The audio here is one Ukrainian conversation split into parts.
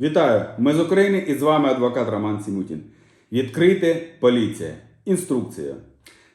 Вітаю! Ми з України і з вами адвокат Роман Сімутін. Відкрийте поліція. Інструкція.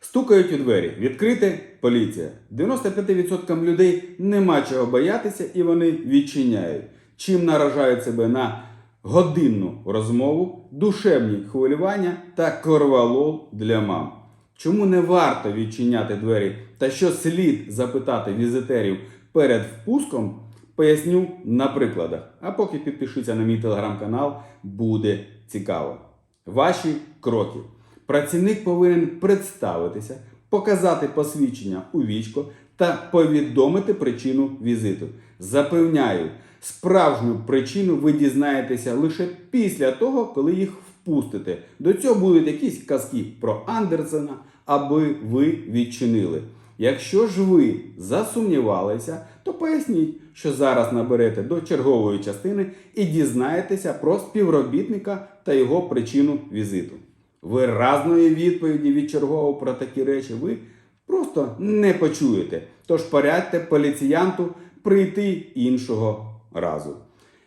Стукають у двері. Відкрийте поліція. 95% людей нема чого боятися і вони відчиняють. Чим наражають себе на годинну розмову, душевні хвилювання та корвалол для мам. Чому не варто відчиняти двері та що слід запитати візитерів перед впуском, поясню на прикладах. А поки підпишіться на мій телеграм-канал, буде цікаво. Ваші кроки. Працівник повинен представитися, показати посвідчення у вічко та повідомити причину візиту. Запевняю, справжню причину ви дізнаєтеся лише після того, коли їх впустите. До цього будуть якісь казки про Андерсена, аби ви відчинили. Якщо ж ви засумнівалися, то поясніть, що зараз наберете до чергової частини і дізнаєтеся про співробітника та його причину візиту. Виразної відповіді від чергового про такі речі ви просто не почуєте. Тож порадьте поліціянту прийти іншого разу.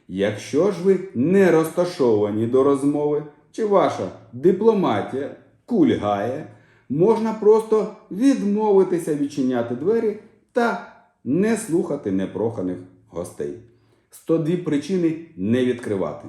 Якщо ж ви не розташовані до розмови, чи ваша дипломатія кульгає, можна просто відмовитися відчиняти двері та не слухати непроханих гостей. 102 причини не відкривати.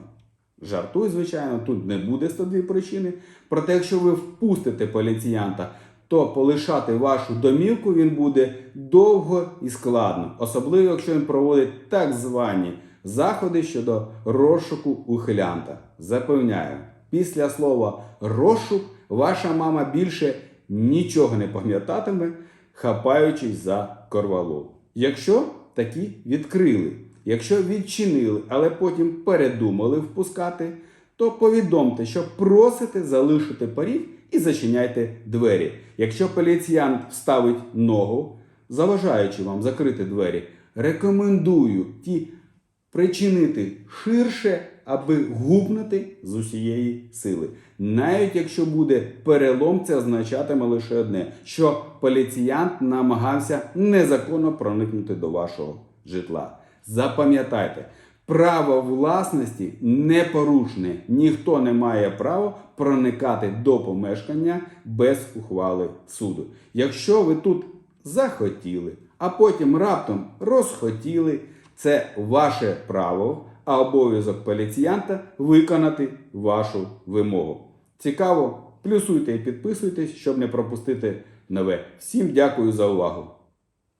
Жартую, звичайно, тут не буде 102 причини. Проте, якщо ви впустите поліціянта, то полишати вашу домівку він буде довго і складно, особливо якщо він проводить так звані заходи щодо розшуку ухилянта. Запевняю, після слова розшук ваша мама більше нічого не пам'ятатиме, хапаючись за корвалол. Якщо такі відкрили, якщо відчинили, але потім передумали впускати, то повідомте, що просите залишити поріг і зачиняйте двері. Якщо поліціянт вставить ногу, заважаючи вам закрити двері, рекомендую ті причинити ширше, аби гупнути з усієї сили. Навіть якщо буде перелом, це означатиме лише одне, що поліціянт намагався незаконно проникнути до вашого житла. Запам'ятайте, право власності непорушне. Ніхто не має права проникати до помешкання без ухвали суду. Якщо ви тут захотіли, а потім раптом розхотіли, це ваше право, а обов'язок поліціянта виконати вашу вимогу. Цікаво? Плюсуйте і підписуйтесь, щоб не пропустити нове. Всім дякую за увагу!